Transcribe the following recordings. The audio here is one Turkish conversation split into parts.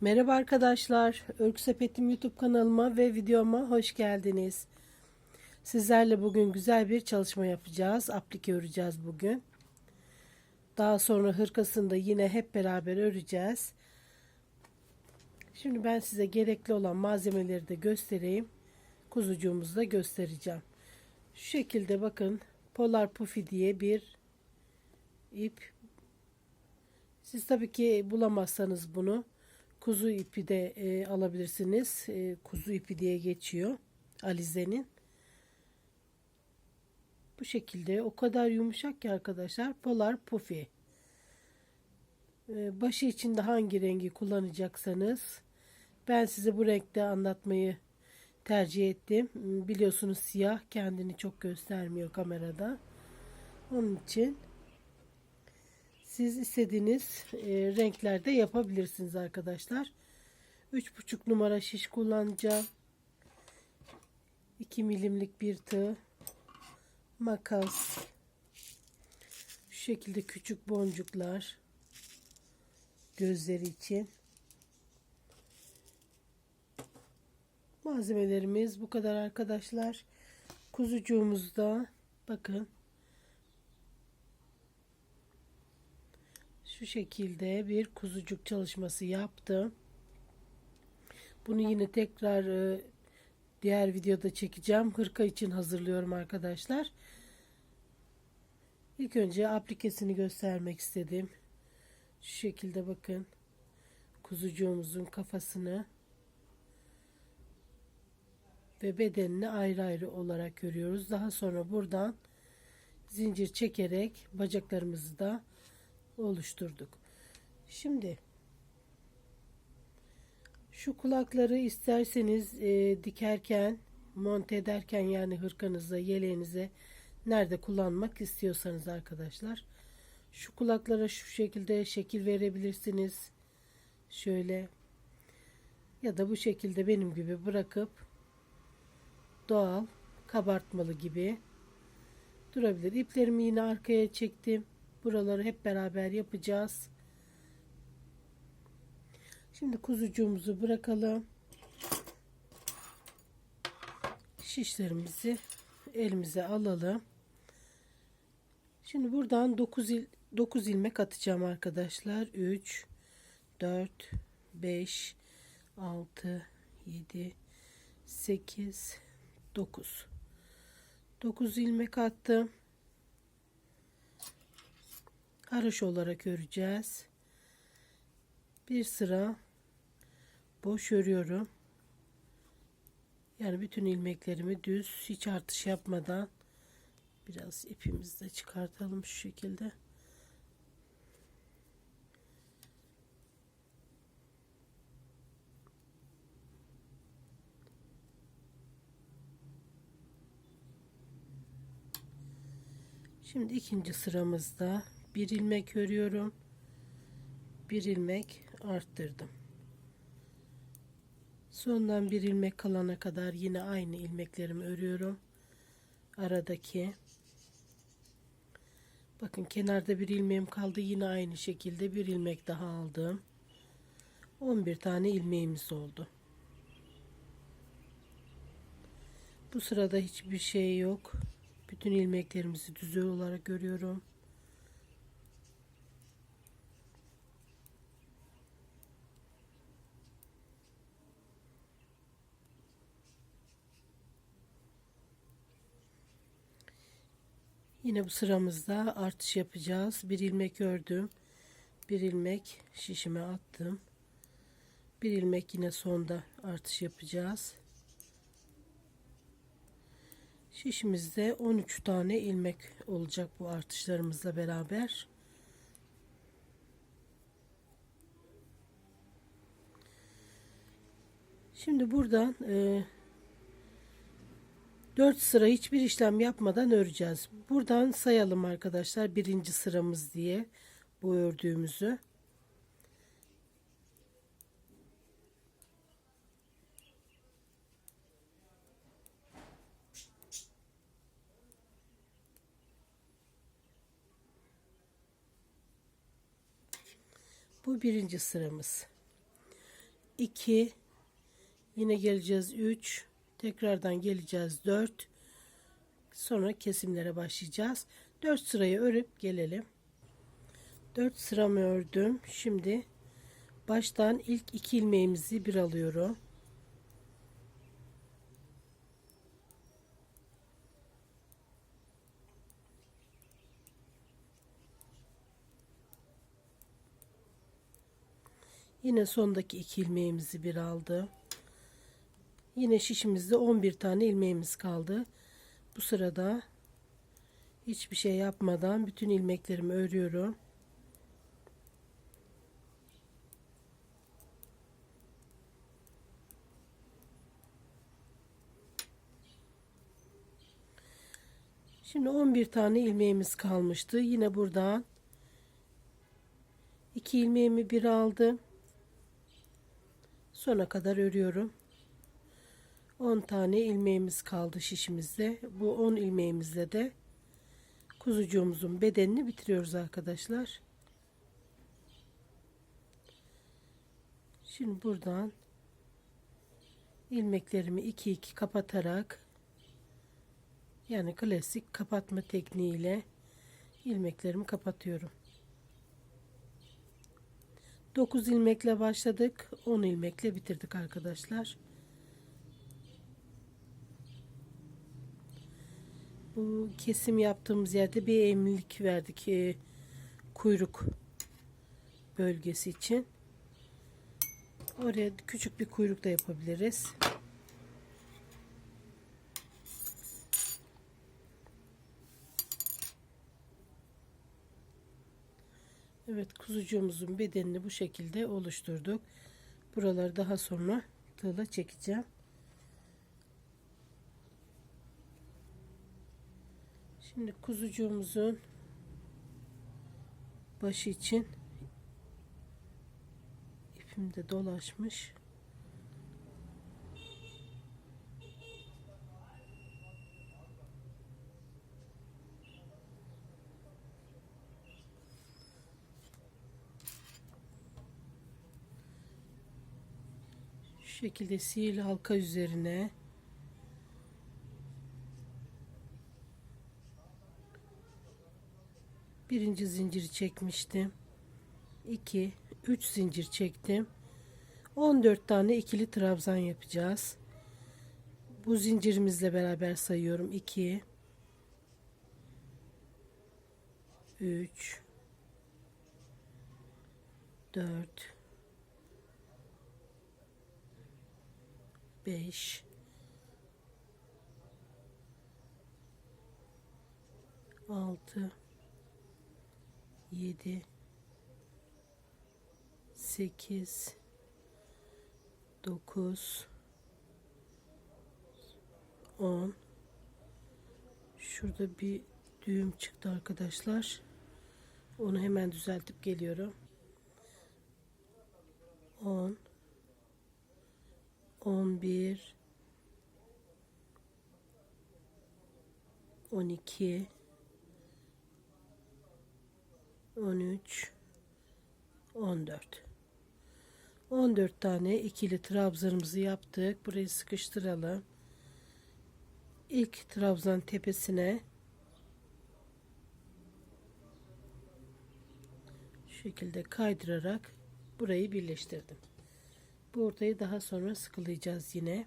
Merhaba arkadaşlar. Örgü Sepetim YouTube kanalıma ve videoma hoş geldiniz. Sizlerle bugün güzel bir çalışma yapacağız. Aplike öreceğiz bugün. Daha sonra hırkasını da yine hep beraber öreceğiz. Şimdi ben size gerekli olan malzemeleri de göstereyim. Kuzucuğumuzu da göstereceğim. Şu şekilde bakın Polar Puffy diye bir ip. Siz tabii ki bulamazsanız bunu kuzu ipi de e, alabilirsiniz. E, kuzu ipi diye geçiyor. Alize'nin. Bu şekilde o kadar yumuşak ki arkadaşlar. Polar Puffy. E, başı içinde hangi rengi kullanacaksanız ben size bu renkte anlatmayı tercih ettim. Biliyorsunuz siyah kendini çok göstermiyor kamerada. Onun için siz istediğiniz e, renklerde yapabilirsiniz arkadaşlar. 3,5 numara şiş kullanacağım. 2 milimlik bir tığ. Makas. Şu şekilde küçük boncuklar. Gözleri için. Malzemelerimiz bu kadar arkadaşlar. Kuzucuğumuzda bakın şu şekilde bir kuzucuk çalışması yaptım. Bunu yine tekrar e, diğer videoda çekeceğim. Hırka için hazırlıyorum arkadaşlar. İlk önce aplikesini göstermek istedim. Şu şekilde bakın. Kuzucuğumuzun kafasını ve bedenini ayrı ayrı olarak görüyoruz. Daha sonra buradan zincir çekerek bacaklarımızı da oluşturduk. Şimdi şu kulakları isterseniz e, dikerken monte ederken yani hırkanıza yeleğinize nerede kullanmak istiyorsanız arkadaşlar şu kulaklara şu şekilde şekil verebilirsiniz şöyle ya da bu şekilde benim gibi bırakıp doğal kabartmalı gibi durabilir. İplerimi yine arkaya çektim. Buraları hep beraber yapacağız. Şimdi kuzucuğumuzu bırakalım. Şişlerimizi elimize alalım. Şimdi buradan 9 il 9 ilmek atacağım arkadaşlar. 3 4 5 6 7 8 9 9 ilmek attım. Haroşa olarak öreceğiz. Bir sıra boş örüyorum. Yani bütün ilmeklerimi düz hiç artış yapmadan biraz ipimizi de çıkartalım şu şekilde. Şimdi ikinci sıramızda bir ilmek örüyorum. Bir ilmek arttırdım. Sondan bir ilmek kalana kadar yine aynı ilmeklerimi örüyorum. Aradaki Bakın kenarda bir ilmeğim kaldı. Yine aynı şekilde bir ilmek daha aldım. 11 tane ilmeğimiz oldu. Bu sırada hiçbir şey yok. Bütün ilmeklerimizi düz olarak görüyorum. Yine bu sıramızda artış yapacağız. Bir ilmek ördüm. Bir ilmek şişime attım. Bir ilmek yine sonda artış yapacağız. Şişimizde 13 tane ilmek olacak bu artışlarımızla beraber. Şimdi buradan e, 4 sıra hiçbir işlem yapmadan öreceğiz. Buradan sayalım arkadaşlar birinci sıramız diye bu ördüğümüzü. Bu birinci sıramız. 2 yine geleceğiz 3 tekrardan geleceğiz. 4 sonra kesimlere başlayacağız. 4 sırayı örüp gelelim. 4 sıramı ördüm. Şimdi baştan ilk iki ilmeğimizi bir alıyorum. Yine sondaki iki ilmeğimizi bir aldım. Yine şişimizde 11 tane ilmeğimiz kaldı. Bu sırada hiçbir şey yapmadan bütün ilmeklerimi örüyorum. Şimdi 11 tane ilmeğimiz kalmıştı. Yine buradan iki ilmeğimi bir aldım. Sona kadar örüyorum. 10 tane ilmeğimiz kaldı şişimizde. Bu 10 ilmeğimizle de kuzucuğumuzun bedenini bitiriyoruz arkadaşlar. Şimdi buradan ilmeklerimi 2 2 kapatarak yani klasik kapatma tekniğiyle ilmeklerimi kapatıyorum. 9 ilmekle başladık. 10 ilmekle bitirdik arkadaşlar. Kesim yaptığımız yerde bir emlik verdik. E, kuyruk bölgesi için. Oraya küçük bir kuyruk da yapabiliriz. Evet kuzucuğumuzun bedenini bu şekilde oluşturduk. Buraları daha sonra tığla çekeceğim. Şimdi kuzucuğumuzun başı için ipim de dolaşmış. Şekilde sihirli halka üzerine birinci zinciri çekmiştim. 2 3 zincir çektim. 14 tane ikili trabzan yapacağız. Bu zincirimizle beraber sayıyorum. 2 3 4 5 6 7 8 9 10 Şurada bir düğüm çıktı arkadaşlar. Onu hemen düzeltip geliyorum. 10 11 12 13 14 14 tane ikili trabzanımızı yaptık. Burayı sıkıştıralım. İlk trabzan tepesine şu şekilde kaydırarak burayı birleştirdim. Bu ortayı daha sonra sıkılayacağız yine.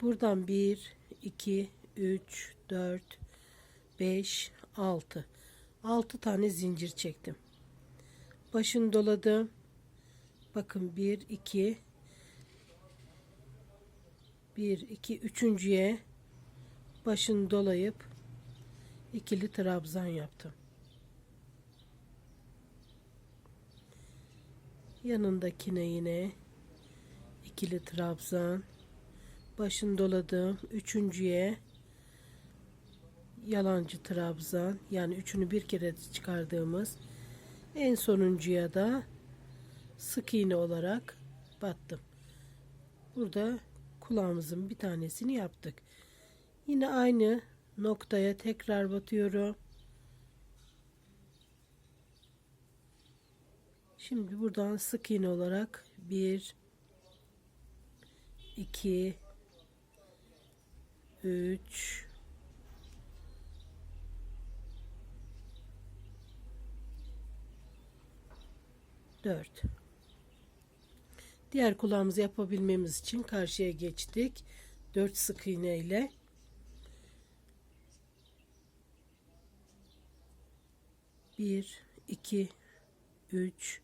Buradan 1, 2, 3, 4, 5, 6. 6 tane zincir çektim. Başını doladım. Bakın 1, 2, 1, 2, üçüncüye başını dolayıp ikili trabzan yaptım. Yanındakine yine ikili trabzan başını doladım üçüncüye yalancı trabzan yani üçünü bir kere çıkardığımız en sonuncuya da sık iğne olarak battım. Burada kulağımızın bir tanesini yaptık. Yine aynı noktaya tekrar batıyorum. Şimdi buradan sık iğne olarak bir 2 3 4 Diğer kulağımızı yapabilmemiz için karşıya geçtik. 4 sık iğne ile bir, iki, üç,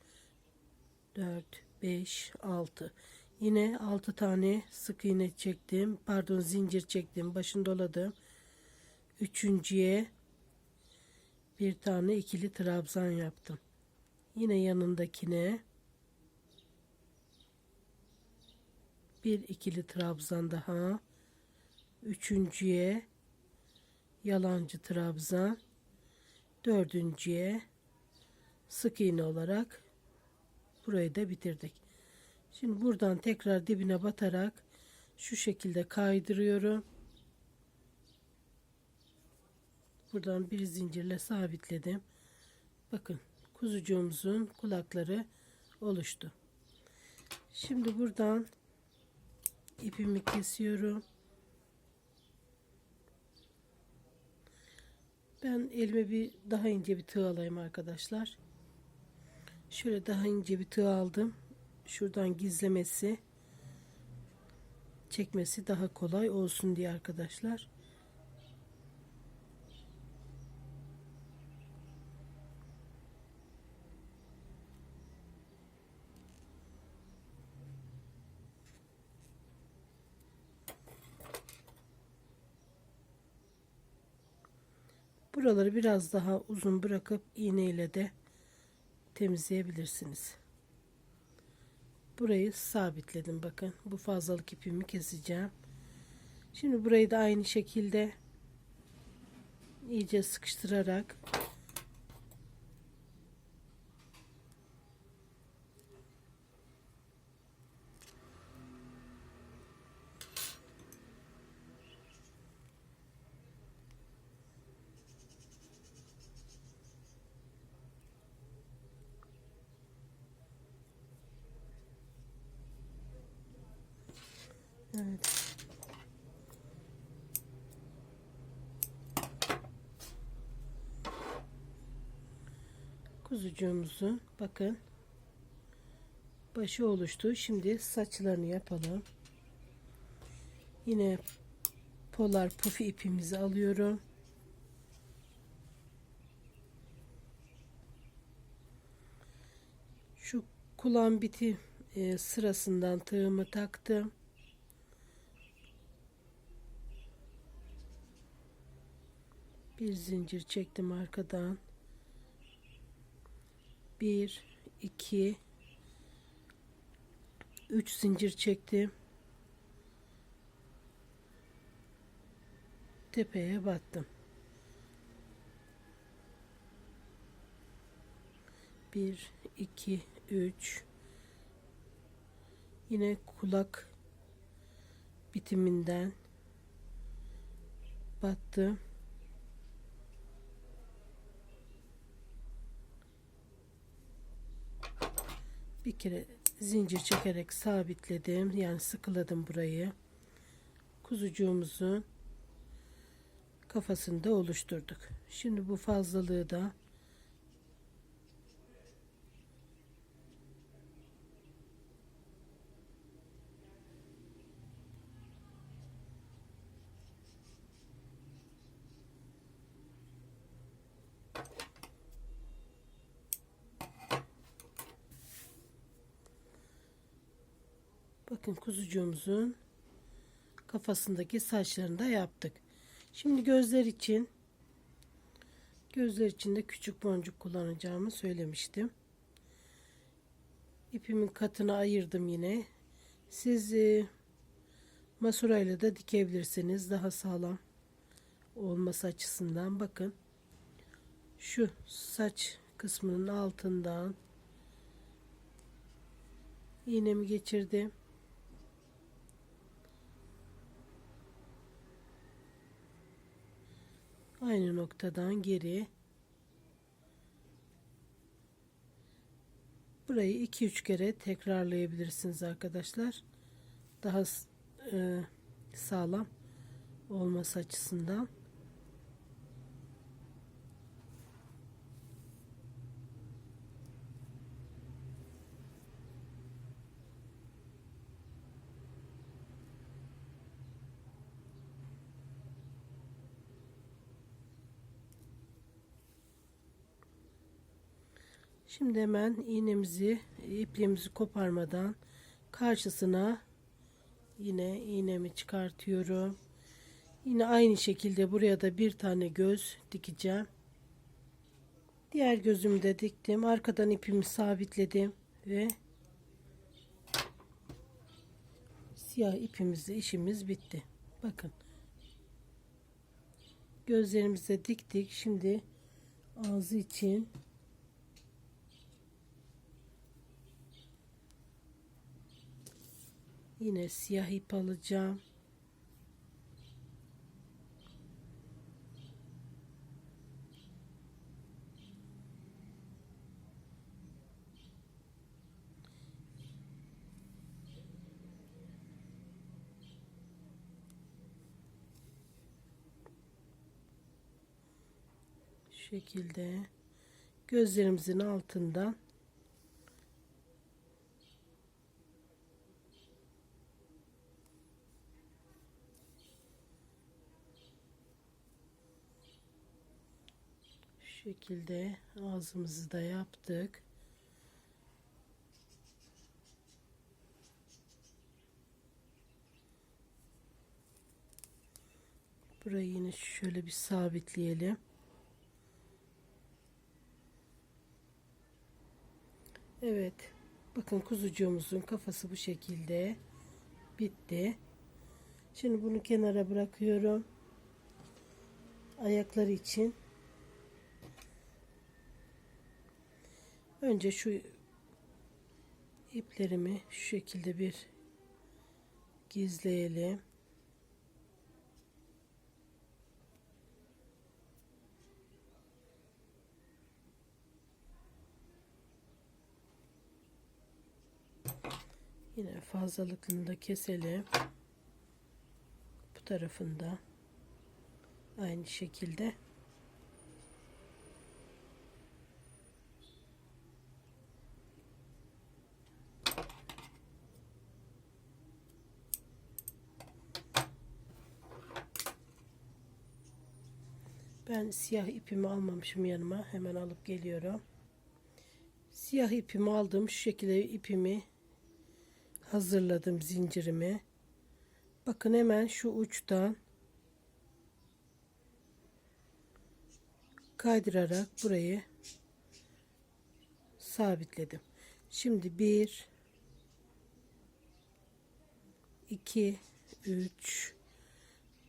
dört, beş, altı. Yine altı tane sık iğne çektim. Pardon zincir çektim. Başını doladım. Üçüncüye bir tane ikili trabzan yaptım. Yine yanındakine bir ikili trabzan daha. Üçüncüye yalancı trabzan. Dördüncüye sık iğne olarak burayı da bitirdik. Şimdi buradan tekrar dibine batarak şu şekilde kaydırıyorum. Buradan bir zincirle sabitledim. Bakın kuzucuğumuzun kulakları oluştu. Şimdi buradan ipimi kesiyorum. Ben elime bir daha ince bir tığ alayım arkadaşlar. Şöyle daha ince bir tığ aldım. Şuradan gizlemesi, çekmesi daha kolay olsun diye arkadaşlar. Buraları biraz daha uzun bırakıp iğneyle de temizleyebilirsiniz. Burayı sabitledim bakın. Bu fazlalık ipimi keseceğim. Şimdi burayı da aynı şekilde iyice sıkıştırarak Evet. Kuzucuğumuzun bakın başı oluştu. Şimdi saçlarını yapalım. Yine polar pufi ipimizi alıyorum. Şu kulağın biti e, sırasından tığımı taktım. bir zincir çektim arkadan bir iki üç zincir çektim. Tepeye battım. Bir iki üç. Yine kulak bitiminden battım bir kere zincir çekerek sabitledim. Yani sıkıladım burayı. Kuzucuğumuzun kafasını da oluşturduk. Şimdi bu fazlalığı da Bakın kuzucuğumuzun kafasındaki saçlarını da yaptık. Şimdi gözler için gözler için de küçük boncuk kullanacağımı söylemiştim. İpimin katını ayırdım yine. Siz e, masurayla da dikebilirsiniz. Daha sağlam olması açısından bakın. Şu saç kısmının altından iğnemi geçirdim. Aynı noktadan geri burayı 2-3 kere tekrarlayabilirsiniz arkadaşlar. Daha e, sağlam olması açısından. Şimdi hemen iğnemizi ipliğimizi koparmadan karşısına yine iğnemi çıkartıyorum. Yine aynı şekilde buraya da bir tane göz dikeceğim. Diğer gözümü de diktim. Arkadan ipimi sabitledim ve siyah ipimizle işimiz bitti. Bakın. Gözlerimizi de diktik. Şimdi ağzı için Yine siyah ip alacağım. Şekilde gözlerimizin altından Şu şekilde ağzımızı da yaptık. Burayı yine şöyle bir sabitleyelim. Evet. Bakın kuzucuğumuzun kafası bu şekilde bitti. Şimdi bunu kenara bırakıyorum. Ayakları için Önce şu iplerimi şu şekilde bir gizleyelim. Yine fazlalıkını da keselim. Bu tarafında aynı şekilde. Ben siyah ipimi almamışım yanıma. Hemen alıp geliyorum. Siyah ipimi aldım. Şu şekilde ipimi hazırladım zincirimi. Bakın hemen şu uçtan kaydırarak burayı sabitledim. Şimdi 1 2 3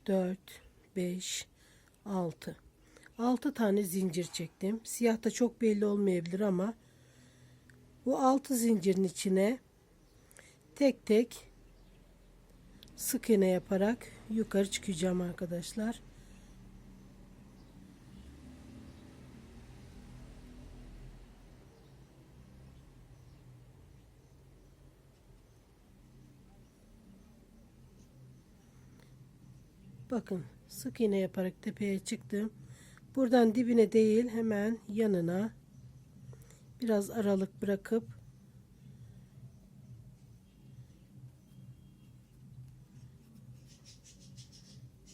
4 5 6 6 tane zincir çektim. Siyah da çok belli olmayabilir ama bu 6 zincirin içine tek tek sık iğne yaparak yukarı çıkacağım arkadaşlar. Bakın sık iğne yaparak tepeye çıktım. Buradan dibine değil hemen yanına biraz aralık bırakıp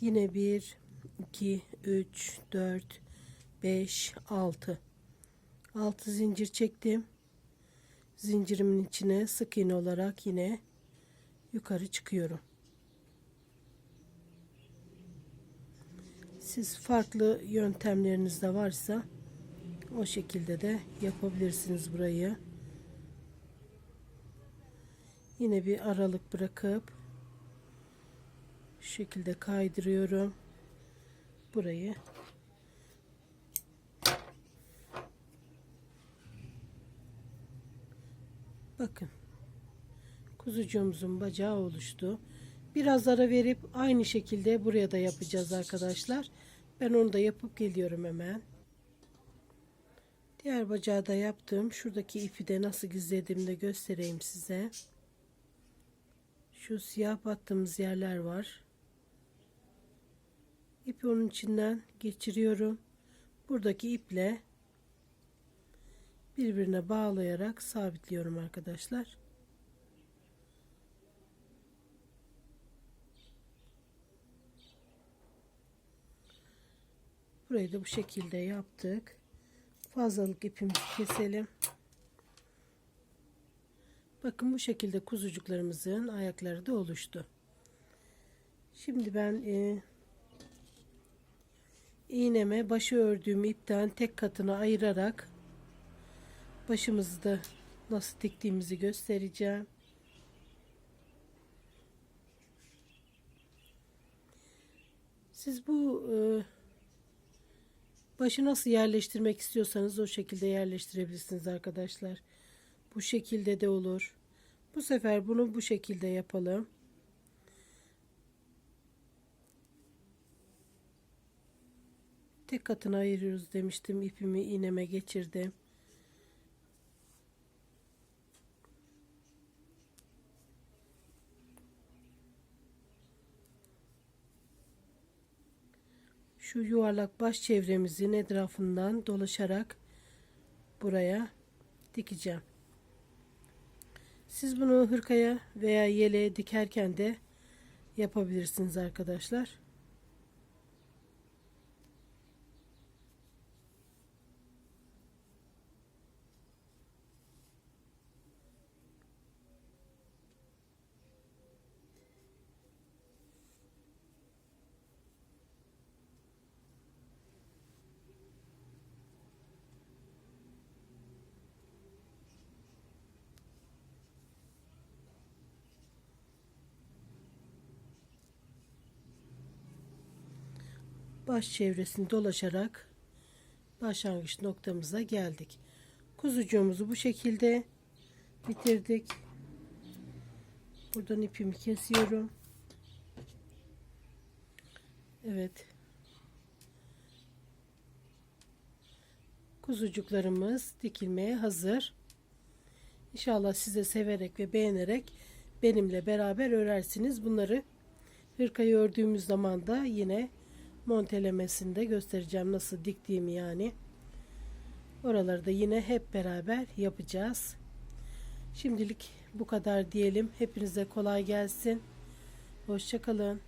yine 1 2 3 4 5 6 6 zincir çektim. Zincirimin içine sık iğne olarak yine yukarı çıkıyorum. Siz farklı yöntemleriniz de varsa o şekilde de yapabilirsiniz burayı. Yine bir aralık bırakıp şu şekilde kaydırıyorum. Burayı Bakın. Kuzucuğumuzun bacağı oluştu. Biraz ara verip aynı şekilde buraya da yapacağız arkadaşlar. Ben onu da yapıp geliyorum hemen. Diğer bacağı da yaptım. Şuradaki ipi de nasıl gizlediğimi de göstereyim size. Şu siyah battığımız yerler var. İpi onun içinden geçiriyorum. Buradaki iple birbirine bağlayarak sabitliyorum arkadaşlar. Burayı da bu şekilde yaptık. Fazlalık ipimizi keselim. Bakın bu şekilde kuzucuklarımızın ayakları da oluştu. Şimdi ben e, iğneme başı ördüğüm ipten tek katını ayırarak başımızı da nasıl diktiğimizi göstereceğim. Siz bu e, başı nasıl yerleştirmek istiyorsanız o şekilde yerleştirebilirsiniz arkadaşlar. Bu şekilde de olur. Bu sefer bunu bu şekilde yapalım. Tek katını ayırıyoruz demiştim. İpimi iğneme geçirdim. Şu yuvarlak baş çevremizin etrafından dolaşarak buraya dikeceğim. Siz bunu hırkaya veya yeleğe dikerken de yapabilirsiniz arkadaşlar. Baş çevresini dolaşarak başlangıç noktamıza geldik. Kuzucuğumuzu bu şekilde bitirdik. Buradan ipimi kesiyorum. Evet. Kuzucuklarımız dikilmeye hazır. İnşallah size severek ve beğenerek benimle beraber örersiniz. Bunları hırkayı ördüğümüz zaman da yine montelemesini de göstereceğim nasıl diktiğimi yani. Oraları da yine hep beraber yapacağız. Şimdilik bu kadar diyelim. Hepinize kolay gelsin. Hoşçakalın.